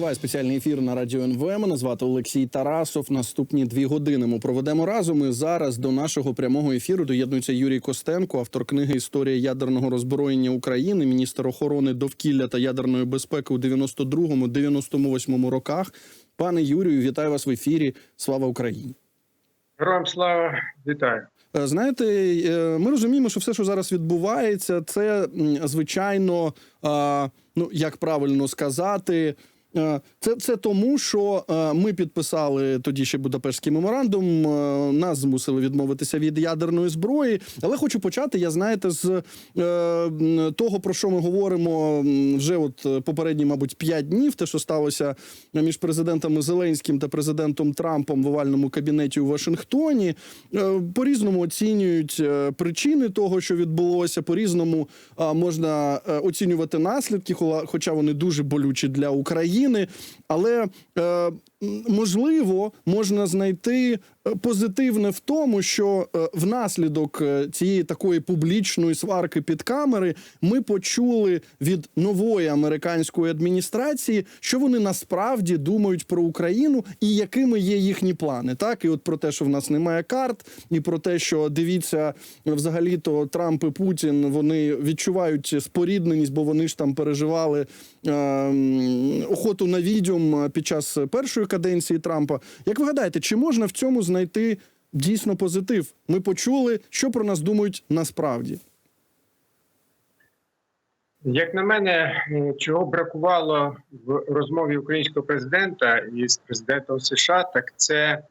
Триває спеціальний ефір на радіо НВ. Мене звати Олексій Тарасов. Наступні дві години ми проведемо разом. І зараз до нашого прямого ефіру доєднується Юрій Костенко, автор книги Історія ядерного роззброєння України, міністр охорони довкілля та ядерної безпеки у 92-98 роках. Пане Юрію, вітаю вас в ефірі. Слава Україні! Героям слава вітаю. Е, Знаєте, е, ми розуміємо, що все, що зараз відбувається, це звичайно, ну як правильно сказати. Е, Це, це тому, що е, ми підписали тоді ще Будапештський меморандум. е, Нас змусили відмовитися від ядерної зброї. Але хочу почати. Я знаєте, з того про що ми говоримо вже от попередні, мабуть, п'ять днів. Те, що сталося між президентами Зеленським та президентом Трампом в овальному кабінеті у Вашингтоні. Е, По-різному оцінюють причини того, що відбулося. По різному можна оцінювати наслідки, хоча вони дуже болючі для України. Але е, можливо можна знайти е, позитивне в тому, що е, внаслідок е, цієї такої публічної сварки під камери ми почули від нової американської адміністрації, що вони насправді думають про Україну і якими є їхні плани. Так і от про те, що в нас немає карт, і про те, що дивіться, взагалі то Трамп і Путін вони відчувають спорідненість, бо вони ж там переживали е, охоту на відьом під час першої каденції Трампа. Як ви гадаєте, чи можна в цьому знайти дійсно позитив? Ми почули, що про нас думають насправді. Як на мене, чого бракувало в розмові українського президента із президентом США, так це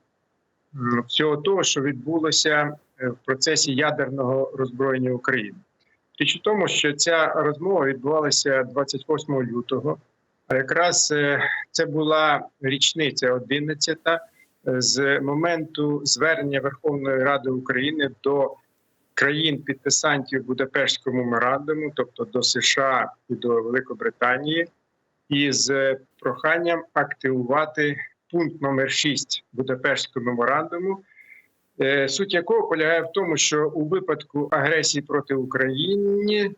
всього того, що відбулося е, в процесі ядерного роззброєння України. Річ у тому, що ця розмова відбувалася 28 лютого. Якраз е, це була річниця 11 з моменту звернення Верховної Ради України до країн підписантів Будапештського меморандуму, тобто до США і до Великобританії, із проханням активувати пункт номер 6 Будапештського меморандуму, е, суть якого полягає в тому, що у випадку агресії проти України е,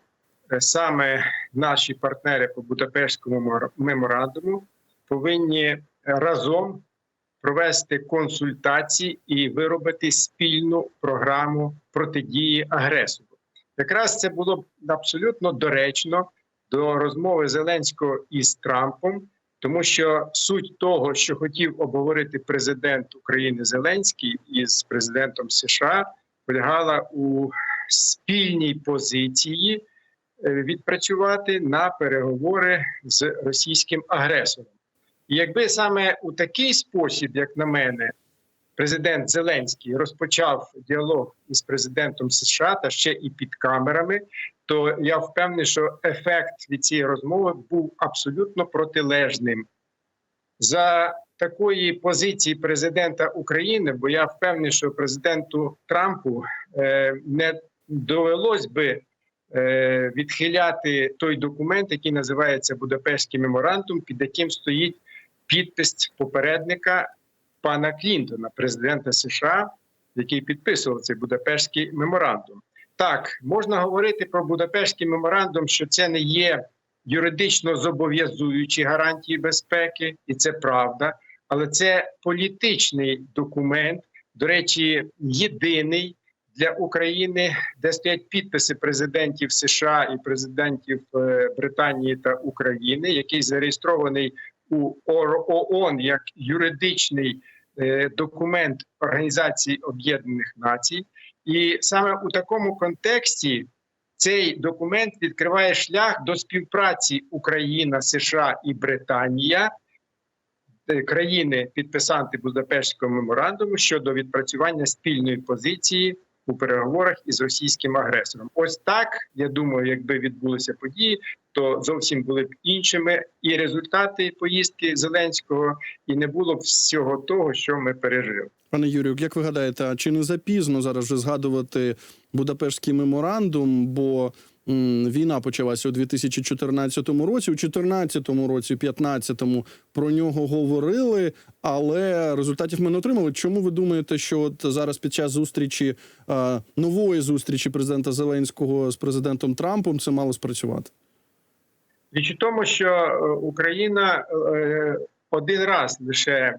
саме наші партнери по Будапештському мемор- меморандуму повинні разом провести консультації і виробити спільну програму протидії агресору. Якраз це було б абсолютно доречно до розмови Зеленського із Трампом, тому що суть того, що хотів обговорити президент України Зеленський із президентом США, полягала у спільній позиції е, відпрацювати на переговори з російським агресором. І якби саме у такий спосіб, як на мене, президент Зеленський розпочав діалог із президентом США та ще і під камерами, то я впевнений, що ефект від цієї розмови був абсолютно протилежним. За такої позиції президента України, бо я впевнений, що президенту Трампу е, не довелось би е, відхиляти той документ, який називається Будапештський меморандум, під яким стоїть підпис попередника пана Клінтона, президента США, який підписував цей Будапештський меморандум. Так, можна говорити про Будапештський меморандум, що це не є юридично зобов'язуючі гарантії безпеки, і це правда, але це політичний документ, до речі, єдиний для України, де стоять підписи президентів США і президентів е, Британії та України, який зареєстрований у ООН як юридичний е, документ Організації Об'єднаних Націй, і саме у такому контексті цей документ відкриває шлях до співпраці Україна, США і Британія, е, країни підписанти Будапештського меморандуму щодо відпрацювання спільної позиції у переговорах із російським агресором. Ось так я думаю, якби відбулися події, то зовсім були б іншими і результати поїздки Зеленського, і не було б всього того, що ми пережили. Пане Юрію, як ви гадаєте, чи не запізно зараз вже згадувати Будапештський меморандум? Бо війна почалася у 2014 році. У 2014 році, 2015 про нього говорили, але результатів ми не отримали. Чому ви думаєте, що от зараз під час зустрічі е, нової зустрічі президента Зеленського з президентом Трампом це мало спрацювати? Річ у тому, що е, Україна е, один раз лише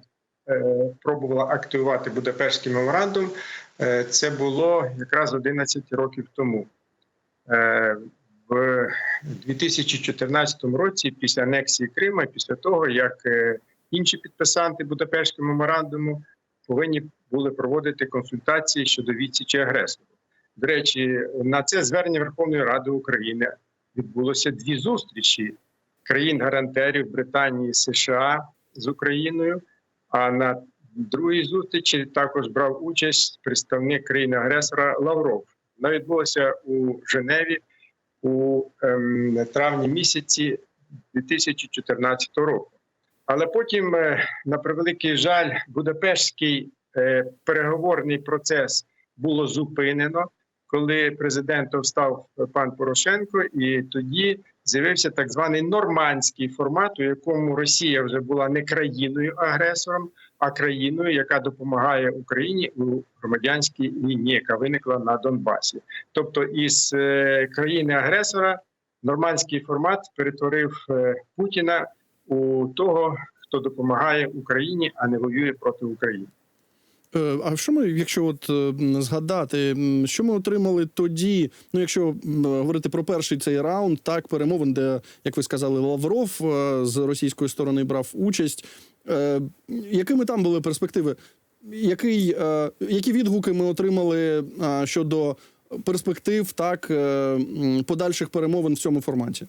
пробувала активувати Будапештський меморандум. Це було якраз 11 років тому. Е, В 2014 році, після анексії Криму, і після того, як е, інші підписанти Будапештського меморандуму повинні були проводити консультації щодо відсічі агресору. До речі, на це звернення Верховної Ради України відбулося дві зустрічі країн-гарантерів Британії США з Україною. А на другій зустрічі також брав участь представник країни-агресора Лавров. Вона відбулася у Женеві у ем, травні місяці 2014 року. Але потім, е, на превеликий жаль, Будапештський е, переговорний процес було зупинено, коли президентом став пан Порошенко, і тоді з'явився так званий нормандський формат, у якому Росія вже була не країною агресором, а країною, яка допомагає Україні у громадянській війні, яка виникла на Донбасі. Тобто, із е, країни-агресора нормандський формат перетворив е, Путіна у того, хто допомагає Україні, а не воює проти України. Е, А що ми, якщо от згадати, що ми отримали тоді? Ну, якщо говорити про перший цей раунд, так перемовин, де, як ви сказали, Лавров з російської сторони брав участь. Е, Якими там були перспективи? Який, е, які відгуки ми отримали е, щодо перспектив так е, подальших перемовин в цьому форматі?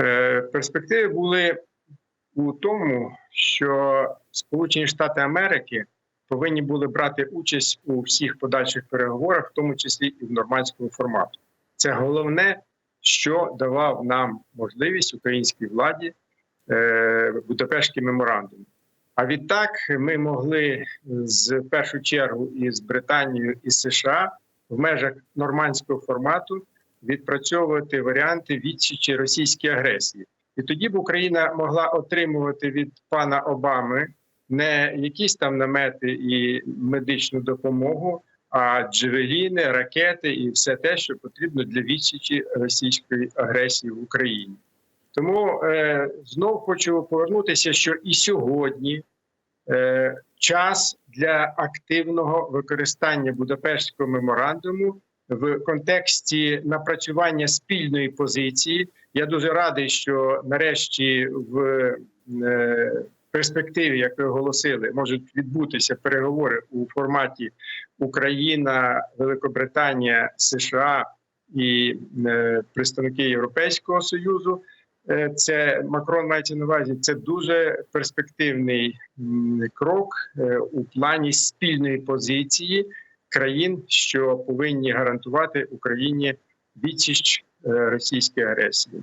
Е, Перспективи були у тому, що Сполучені Штати Америки повинні були брати участь у всіх подальших переговорах, в тому числі і в нормандському формату. Це головне, що давав нам можливість українській владі Будапештський меморандум. А відтак ми могли з першу чергу із Британією і США в межах нормандського формату відпрацьовувати варіанти відсічі російській агресії. І тоді б Україна могла отримувати від пана Обами не якісь там намети і медичну допомогу, а джевеліни, ракети і все те, що потрібно для відсічі російської агресії в Україні. Тому е, знов хочу повернутися, що і сьогодні е, час для активного використання Будапештського меморандуму в контексті напрацювання спільної позиції. Я дуже радий, що нарешті в е, перспективі, як ви оголосили, можуть відбутися переговори у форматі Україна, Великобританія, США і е, представники Європейського союзу. Е, Це Макрон мається на увазі. Це дуже перспективний крок е, у плані спільної позиції країн, що повинні гарантувати Україні відсіч е, російської агресії.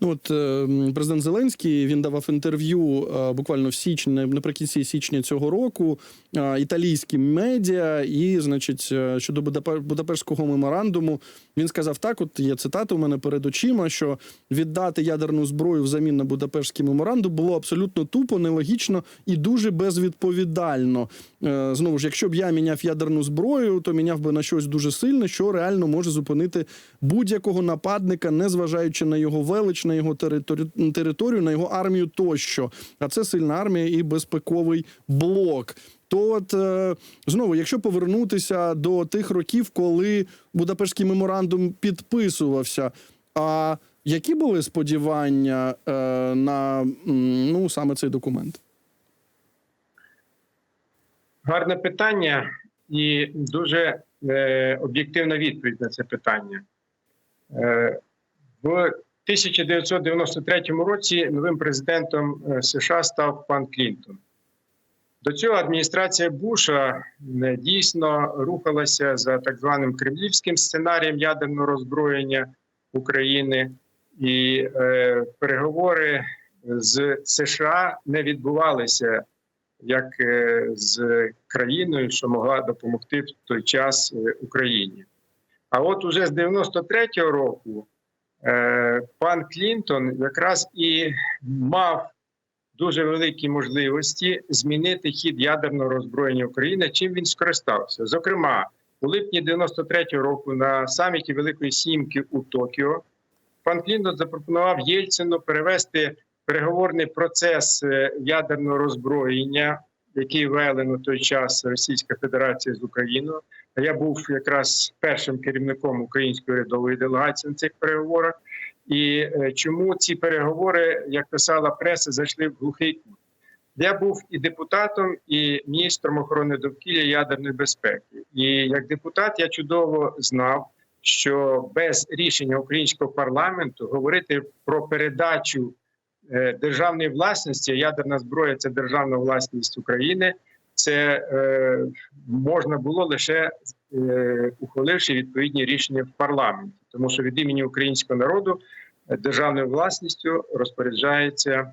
Ну от е, президент Зеленський він давав інтерв'ю е, буквально в січні, наприкінці січня цього року е, італійським медіа, і, значить, щодо Будапе- Будапештського меморандуму, він сказав так: от є цитата у мене перед очима, що віддати ядерну зброю взамін на Будапештський меморандум було абсолютно тупо, нелогічно і дуже безвідповідально. Знову ж, якщо б я міняв ядерну зброю, то міняв би на щось дуже сильне, що реально може зупинити будь-якого нападника, незважаючи на його велич, на його територію, територію, на його армію тощо. А це сильна армія і безпековий блок. То от е, знову, якщо повернутися до тих років, коли Будапештський меморандум підписувався, а які були сподівання е, на ну саме цей документ? Гарне питання і дуже е, об'єктивна відповідь на це питання. Е, в 1993 році новим президентом е, США став пан Клінтон. До цього адміністрація Буша е, дійсно рухалася за так званим кремлівським сценарієм ядерного роззброєння України, і е, переговори з США не відбувалися як е, з країною, що могла допомогти в той час Україні. А от уже з 93-го року пан Клінтон якраз і мав дуже великі можливості змінити хід ядерного роззброєння України, чим він скористався. Зокрема, у липні 93-го року на саміті Великої Сімки у Токіо пан Клінтон запропонував Єльцину перевести переговорний процес е, ядерного роззброєння, який вели на той час Російська Федерація з Україною. Я був якраз першим керівником української рядової делегації на цих переговорах. І е, чому ці переговори, як писала преса, зайшли в глухий кут? Я був і депутатом, і міністром охорони довкілля ядерної безпеки. І як депутат я чудово знав, що без рішення українського парламенту говорити про передачу державної власності, ядерна зброя це державна власність України. Це е, можна було лише е, ухваливши відповідні рішення в парламенті, тому що від імені українського народу е, державною власністю розпоряджається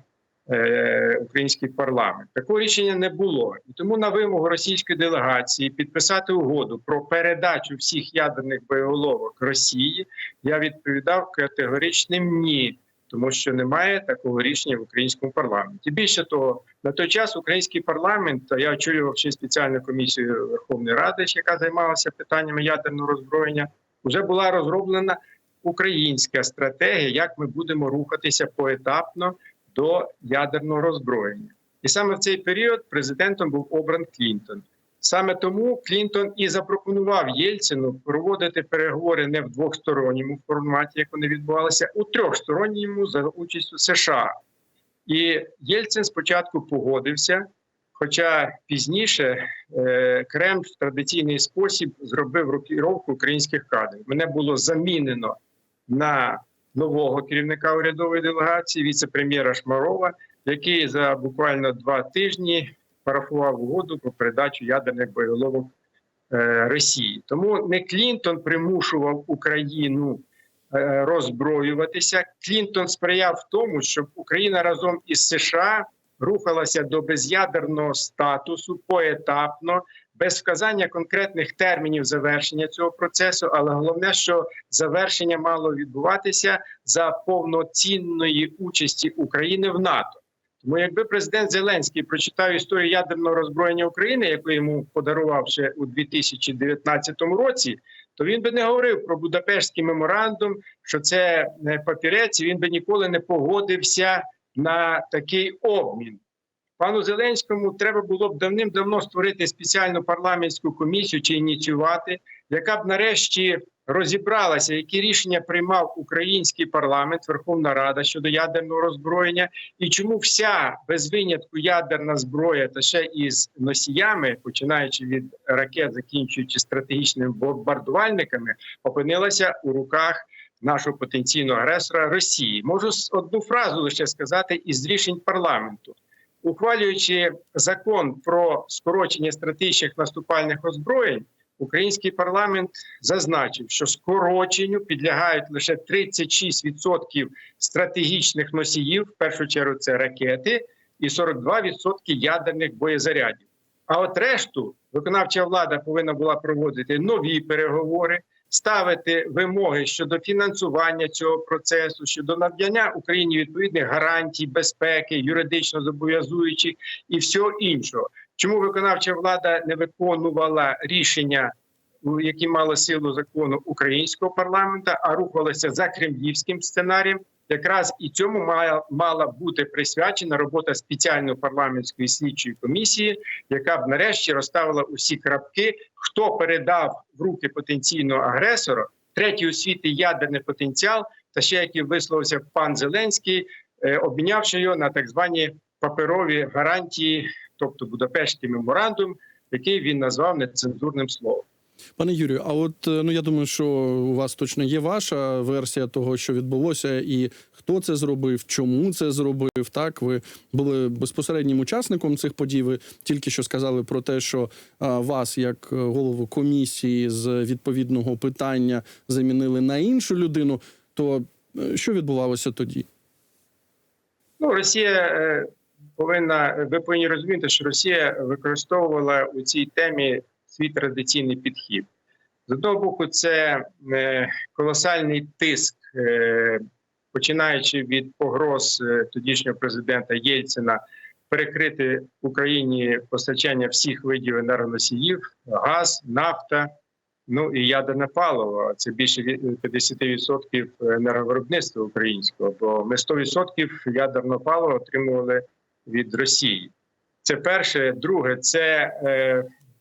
е, український парламент. Такого рішення не було, і тому на вимогу російської делегації підписати угоду про передачу всіх ядерних боєголовок Росії. Я відповідав категоричним ні. Тому що немає такого рішення в українському парламенті. Більше того, на той час український парламент, я очолював ще спеціальну комісію Верховної Ради, яка займалася питаннями ядерного роззброєння, вже була розроблена українська стратегія, як ми будемо рухатися поетапно до ядерного роззброєння. І саме в цей період президентом був обран Клінтон. Саме тому Клінтон і запропонував Єльцину проводити переговори не в двосторонньому форматі, як вони відбувалися, у трьохсторонньому за участю США. І Єльцин спочатку погодився, хоча пізніше е, Кремль в традиційний спосіб зробив рокіровку українських кадрів. Мене було замінено на нового керівника урядової делегації, віце-прем'єра Шмарова, який за буквально два тижні парафував угоду про передачу ядерних боєголовок е, Росії. Тому не Клінтон примушував Україну е, роззброюватися. Клінтон сприяв тому, щоб Україна разом із США рухалася до без'ядерного статусу поетапно, без вказання конкретних термінів завершення цього процесу. Але головне, що завершення мало відбуватися за повноцінної участі України в НАТО. Тому якби президент Зеленський прочитав історію ядерного роззброєння України, яку йому подарував ще у 2019 році, то він би не говорив про Будапештський меморандум, що це е, папірець. Він би ніколи не погодився на такий обмін. Пану Зеленському треба було б давним-давно створити спеціальну парламентську комісію чи ініціювати, яка б нарешті розібралася, які рішення приймав український парламент, Верховна Рада щодо ядерного роззброєння, і чому вся без винятку ядерна зброя та ще із носіями, починаючи від ракет, закінчуючи стратегічними бомбардувальниками, опинилася у руках нашого потенційного агресора Росії. Можу одну фразу лише сказати із рішень парламенту. Ухвалюючи закон про скорочення стратегічних наступальних озброєнь, український парламент зазначив, що скороченню підлягають лише 36% стратегічних носіїв, в першу чергу це ракети, і 42% ядерних боєзарядів. А от решту виконавча влада повинна була проводити нові переговори, ставити вимоги щодо фінансування цього процесу, щодо надання Україні відповідних гарантій безпеки, юридично зобов'язуючих і всього іншого. Чому виконавча влада не виконувала рішення, які мали силу закону українського парламенту, а рухалася за кремлівським сценарієм? Якраз і цьому мала, мала бути присвячена робота спеціальної парламентської слідчої комісії, яка б нарешті розставила усі крапки, хто передав в руки потенційного агресора третій у світі ядерний потенціал, та ще який висловився пан Зеленський, е, обмінявши його на так звані паперові гарантії, тобто Будапештський меморандум, який він назвав нецензурним словом. Пане Юрію, а от е, ну я думаю, що у вас точно є ваша версія того, що відбулося, і хто це зробив, чому це зробив. Так, ви були безпосереднім учасником цих подій. Ви тільки що сказали про те, що вас, як е, голову комісії з відповідного питання, замінили на іншу людину. То е, що відбувалося тоді? Ну, Росія повинна ви повинні розуміти, що Росія використовувала у цій темі свій традиційний підхід. З одного боку, це е, колосальний тиск, е, починаючи від погроз е, тодішнього президента Єльцина, перекрити Україні постачання всіх видів енергоносіїв: газ, нафта, Ну і ядерне паливо це більше від- 50% енерговиробництва українського, бо ми 100% ядерного палива отримували від Росії. Це перше. Друге, це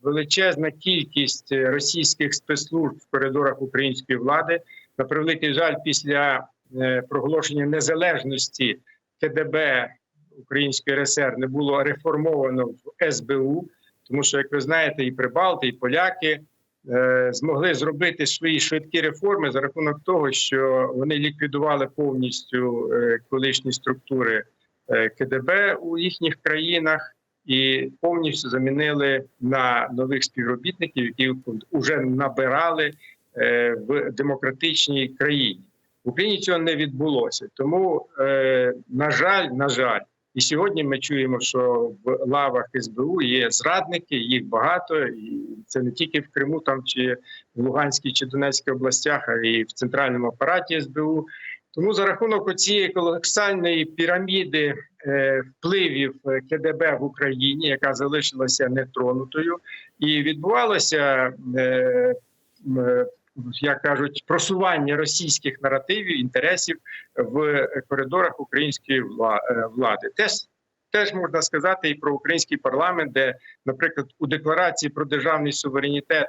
величезна кількість російських спецслужб в коридорах української влади. На превеликий жаль, після е, проголошення незалежності КДБ Української РСР не було реформовано в СБУ, тому що, як ви знаєте, і Прибалти, і поляки е, змогли зробити свої швидкі реформи за рахунок того, що вони ліквідували повністю е, колишні структури е, КДБ у їхніх країнах і повністю замінили на нових співробітників, які вже набирали е, в демократичній країні. В Україні цього не відбулося. Тому, е, на жаль, на жаль, і сьогодні ми чуємо, що в лавах СБУ є зрадники, їх багато, і це не тільки в Криму, там чи в Луганській чи Донецькій областях, а й в центральному апараті СБУ. Тому за рахунок цієї колосальної піраміди впливів е, КДБ в Україні, яка залишилася нетронутою, і відбувалося. Е, е, як кажуть, просування російських наративів інтересів в коридорах української е, влади. Теж теж можна сказати і про український парламент, де, наприклад, у декларації про державний суверенітет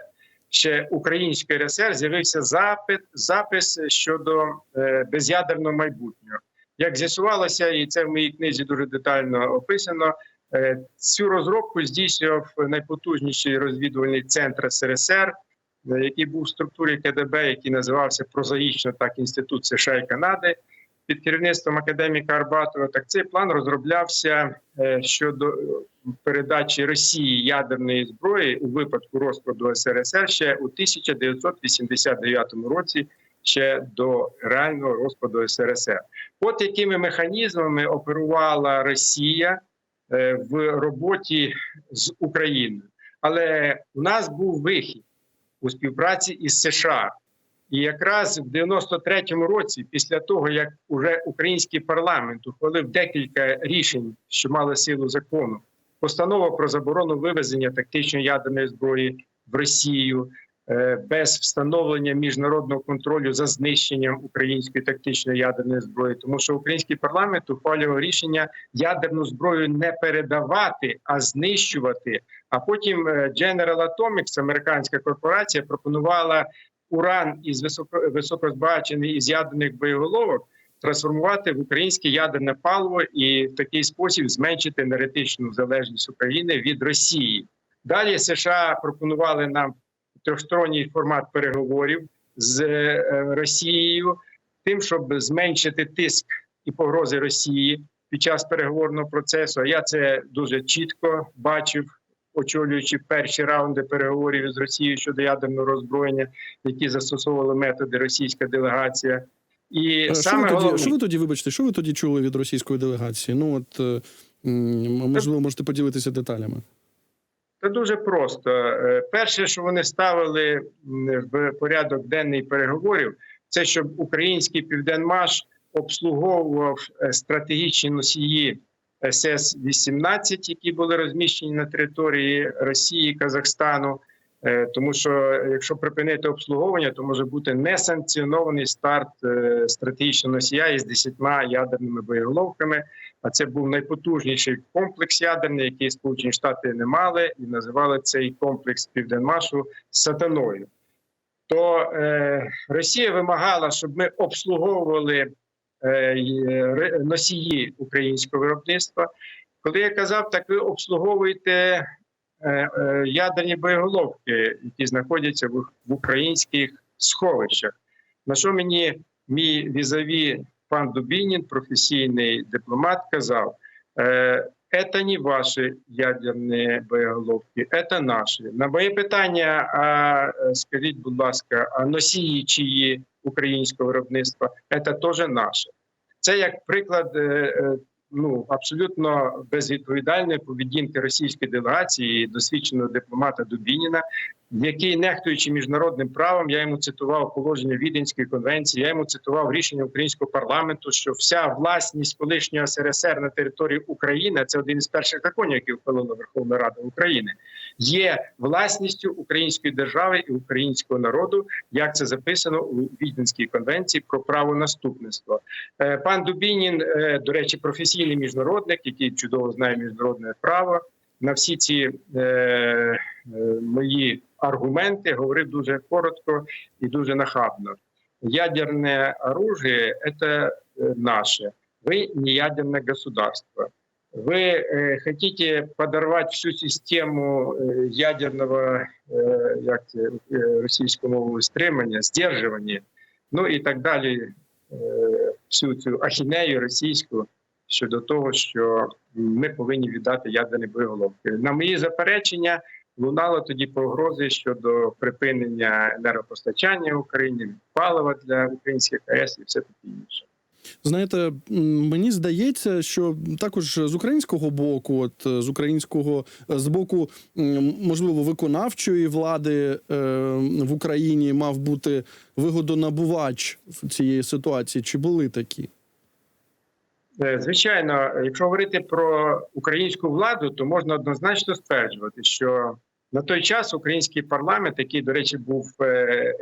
ще Української РСР з'явився запит запис щодо е, без'ядерного майбутнього. Як з'ясувалося, і це в моїй книзі дуже детально описано. е, Цю розробку здійснював найпотужніший розвідувальний центр СРСР, е, який був в структурі КДБ, який називався прозаїчно так Інститут США і Канади під керівництвом академіка Арбатова. Так цей план розроблявся е, щодо передачі Росії ядерної зброї у випадку розпаду СРСР ще у 1989 році, ще до реального розпаду СРСР. От якими механізмами оперувала Росія е, в роботі з Україною. Але у нас був вихід у співпраці із США. І якраз в 93-му році, після того як уже український парламент ухвалив декілька рішень, що мали силу закону, постанова про заборону вивезення тактичної ядерної зброї в Росію без встановлення міжнародного контролю за знищенням української тактичної ядерної зброї, тому що український парламент ухвалював рішення ядерну зброю не передавати, а знищувати. А потім е, General Atomics, американська корпорація, пропонувала уран із високо із ядерних боєголовок трансформувати в українське ядерне паливо і в такий спосіб зменшити енергетичну залежність України від Росії. Далі США пропонували нам трьохсторонній формат переговорів з е, Росією, тим, щоб зменшити тиск і погрози Росії під час переговорного процесу. А я це дуже чітко бачив очолюючи перші раунди переговорів з Росією щодо ядерного роззброєння, які застосовували методи російська делегація. І Що саме ви, тоді, головне, що ви тоді, вибачте, що ви тоді чули від російської делегації? Ну от можливо, можете поділитися деталями. Це дуже просто. Е, Перше, що вони ставили в порядок денний переговорів, це щоб український південмаш обслуговував е, стратегічні носії СС-18, які були розміщені на території Росії Казахстану. Е, Тому що якщо припинити обслуговування, то може бути несанкціонований старт стратегічного носія із 10 ядерними боєголовками. А це був найпотужніший комплекс ядерний, який Сполучені Штати не мали, і називали цей комплекс Південмашу сатаною. То е, Росія вимагала, щоб ми обслуговували е, носії українського виробництва. Коли я казав, так ви обслуговуєте е, е, ядерні боєголовки, які знаходяться в, в українських сховищах. На що мені мій візаві пан Дубінін, професійний дипломат, казав: «Это не ваші ядерні боєголовки, це наші. На моє питання: а е, скажіть, будь ласка, а носії чиї українського виробництва, це теж наше. Це як приклад е, е, ну, абсолютно безвідповідальної поведінки російської делегації досвідченого дипломата Дубініна, який, нехтуючи міжнародним правом, я йому цитував положення Віденської конвенції. Я йому цитував рішення українського парламенту, що вся власність колишнього СРСР на території України це один із перших законів, які ухвалила Верховна Рада України, є власністю української держави і українського народу, як це записано у Віденській конвенції про право наступництва. Е, Пан Дубінін, е, до речі, професійний міжнародник, який чудово знає міжнародне право. На всі ці е, е, мої аргументи говорив дуже коротко і дуже нахабно. Ядерне оружие – это э, наше. Вы не ядерное государство. Вы э, хотите подорвать всю систему э, ядерного э, як це, е, російською мовою стримання, здержування, ну і так далі. Е, всю цю ахінею російську щодо того, що ми повинні віддати ядерні боєголовки. На мої заперечення лунало тоді погрози щодо припинення енергопостачання в Україні, палива для українських АЕС і все таке інше. Знаєте, мені здається, що також з українського боку, от е, з українського е, з боку, можливо, виконавчої влади е, в Україні мав бути вигодонабувач в цієї ситуації. Чи були такі? Звичайно, якщо говорити про українську владу, то можна однозначно стверджувати, що на той час український парламент, який, до речі, був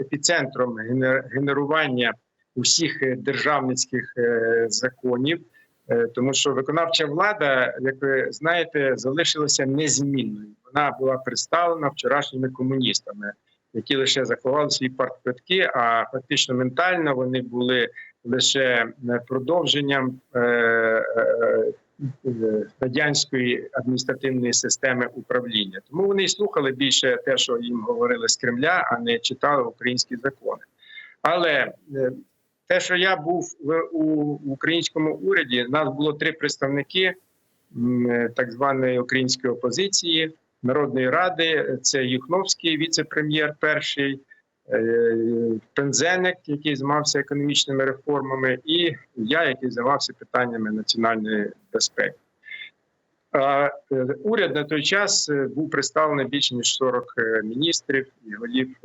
епіцентром генер- генерування усіх е, державницьких е, законів, е, тому що виконавча влада, як ви знаєте, залишилася незмінною. Вона була представлена вчорашніми комуністами, які лише заховали свої партквитки, а фактично ментально вони були лише продовженням радянської адміністративної системи управління. Тому вони й слухали більше те, що їм говорили з Кремля, а не читали українські закони. Але те, що я був у українському уряді, нас було три представники так званої української опозиції. Народної ради це Юхновський, віце-прем'єр перший, е, Пензеник, який займався економічними реформами, і я, який займався питаннями національної безпеки. Е, Уряд на той час е, був представлений більше ніж 40 е, міністрів і голів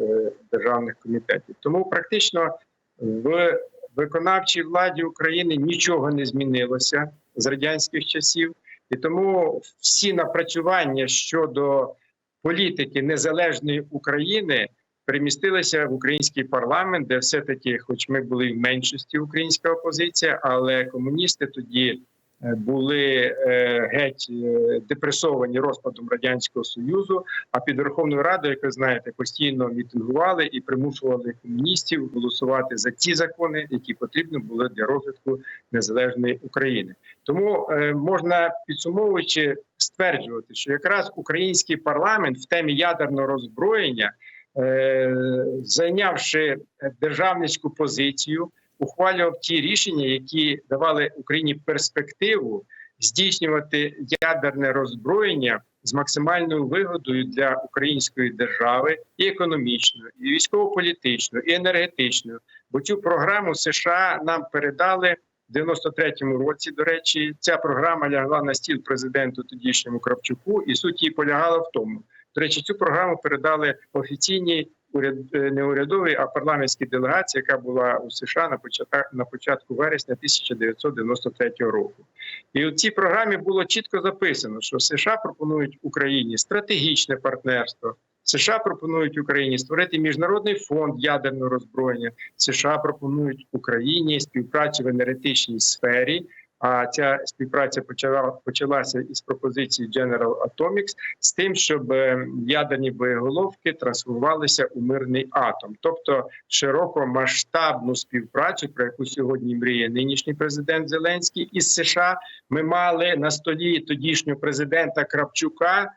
державних комітетів. Тому практично в виконавчій владі України нічого не змінилося з радянських часів, і тому всі напрацювання щодо політики незалежної України перемістилися в український парламент, де все таки, хоч ми були в меншості українська опозиція, але комуністи тоді були е, геть е, депресовані розпадом радянського союзу. А під Верховною Радою, як ви знаєте, постійно мітингували і примушували комуністів голосувати за ті закони, які потрібні були для розвитку незалежної України. Тому е, можна підсумовуючи стверджувати, що якраз український парламент в темі ядерного роззброєння, е, зайнявши державницьку позицію, ухвалював ті рішення, які давали Україні перспективу здійснювати ядерне роззброєння з максимальною вигодою для української держави і економічною, і військово-політичною, і енергетичною. Бо цю програму США нам передали в 93-му році. До речі, ця програма лягла на стіл президенту тодішньому Кравчуку, і суть її полягала в тому. До речі, цю програму передали офіційній уряд е, не урядовій, а парламентській делегації, яка була у США на початку на початку вересня 1993 року. І у цій програмі було чітко записано, що США пропонують Україні стратегічне партнерство. США пропонують Україні створити міжнародний фонд ядерного роззброєння. США пропонують Україні співпрацю в енергетичній сфері. А ця співпраця почала почалася із пропозиції General Atomics з тим, щоб е, ядерні боєголовки трансформувалися у мирний атом, тобто широкомасштабну співпрацю, про яку сьогодні мріє нинішній президент Зеленський із США. Ми мали на столі тодішнього президента Кравчука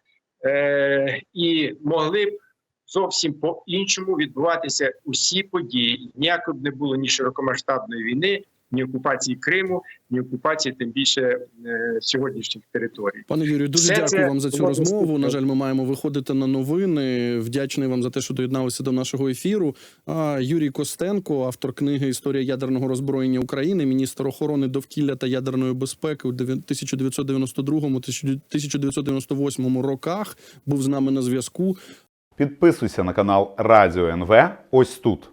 е, і могли б. Зовсім по іншому відбуватися усі події. Ніякої б не було ні широкомасштабної війни, ні окупації Криму, ні окупації тим більше е, сьогоднішніх територій. Пане Юрію, дуже Все дякую це вам за цю розмову. На жаль, ми маємо виходити на новини. Вдячний вам за те, що доєдналися до нашого ефіру. А, Юрій Костенко, автор книги Історія ядерного роззброєння України, міністр охорони довкілля та ядерної безпеки у 1992-1998 роках, був з нами на зв'язку. Підписуйся на канал Радіо НВ ось тут.